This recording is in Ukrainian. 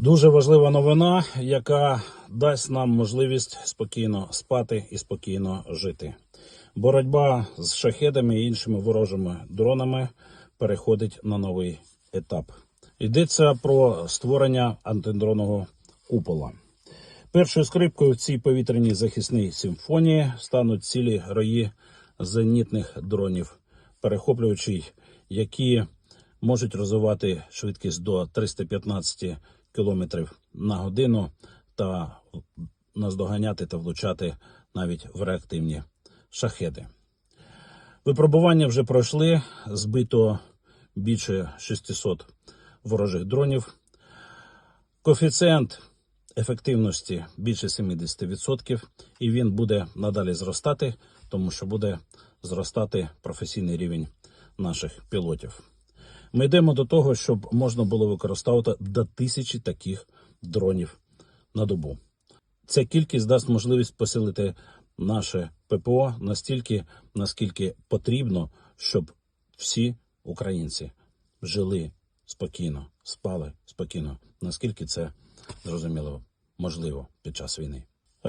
Дуже важлива новина, яка дасть нам можливість спокійно спати і спокійно жити. Боротьба з шахедами і іншими ворожими дронами переходить на новий етап. Йдеться про створення антидронного купола. Першою скрипкою в цій повітряній захисній симфонії стануть цілі рої зенітних дронів, перехоплюючий, які можуть розвивати швидкість до 315 км на годину та наздоганяти та влучати навіть в реактивні шахеди. Випробування вже пройшли, збито більше 600 ворожих дронів. Коефіцієнт ефективності більше 70%, і він буде надалі зростати, тому що буде зростати професійний рівень наших пілотів. Ми йдемо до того, щоб можна було використовувати до тисячі таких дронів на добу. Ця кількість дасть можливість посилити наше ППО настільки, наскільки потрібно, щоб всі українці жили спокійно, спали спокійно, наскільки це зрозуміло можливо під час війни.